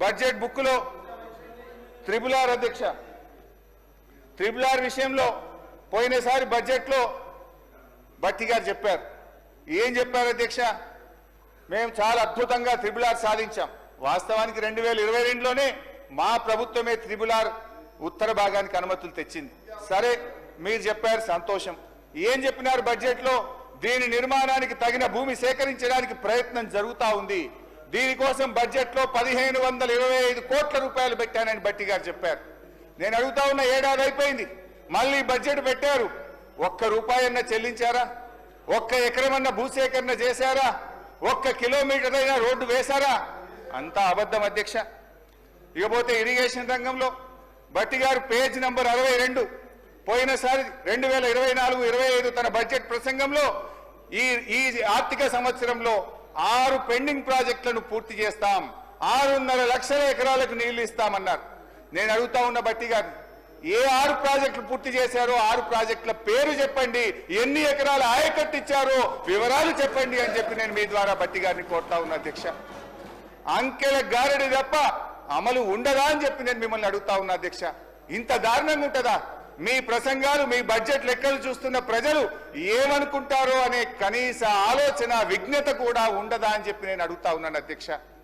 Budget బుక్లో triple R అధ్యక్ష. Triple R విషయంలో పోయినసారి బడ్జెట్లో భట్టి గారు చెప్పారు. ఏం చెప్పారు అధ్యక్ష? మేము చాలా అద్భుతంగా త్రిపుల్ ఆర్ సాధించాం. వాస్తవానికి రెండు వేల ఇరవై రెండులోనే మా ప్రభుత్వమే త్రిబుల్ ఆర్ ఉత్తర భాగానికి అనుమతులు తెచ్చింది. సరే మీరు చెప్పారు సంతోషం. ఏం చెప్పినారు బడ్జెట్లో? దీని నిర్మాణానికి తగిన భూమి సేకరించడానికి ప్రయత్నం జరుగుతూ ఉంది. దీనికోసం బడ్జెట్లో పదిహేను వందల ఇరవై ఐదు కోట్ల రూపాయలు పెట్టానని బట్టి గారు చెప్పారు. నేను అడుగుతా ఉన్న ఏడాది అయిపోయింది. మళ్ళీ బడ్జెట్ పెట్టారు. ఒక్క రూపాయన్నా చెల్లించారా? ఒక్క ఎకరమన్నా భూసేకరణ చేశారా? ఒక్క కిలోమీటర్ అయినా రోడ్డు వేశారా? అంతా అబద్ధం అధ్యక్ష. ఇకపోతే ఇరిగేషన్ రంగంలో బట్టి గారు పేజ్ నంబర్ అరవై రెండు. పోయినసారి రెండు వేల ఇరవై నాలుగు ఇరవై ఐదు తన బడ్జెట్ ప్రసంగంలో ఈ ఈ ఆర్థిక సంవత్సరంలో ఆరు పెండింగ్ ప్రాజెక్టులను పూర్తి చేస్తాం. ఆరున్నర లక్షల ఎకరాలకు నీళ్ళు ఇస్తామన్నారు. నేను అడుగుతా ఉన్న బట్టి గారు ఏ ఆరు ప్రాజెక్టులు పూర్తి చేశారో ఆరు ప్రాజెక్టుల పేరు చెప్పండి. ఎన్ని ఎకరాల ఆయకట్టు ఇచ్చారో వివరాలు చెప్పండి అని చెప్పి నేను మీ ద్వారా బట్టి గారిని కోరుతా ఉన్నా అధ్యక్ష. అంకెల గారడి తప్ప అమలు ఉండదా అని చెప్పి నేను మిమ్మల్ని అడుగుతా ఉన్నా అధ్యక్ష. ఇంత దారుణంగా ఉంటుందా? మీ ప్రసంగాలు మీ బడ్జెట్ లెక్కలు చూస్తున్న ప్రజలు ఏమనుకుంటారో అనే కనీస ఆలోచన విజ్ఞత కూడా ఉండదా అని చెప్పి నేను అడుగుతా ఉన్నాను అధ్యక్ష.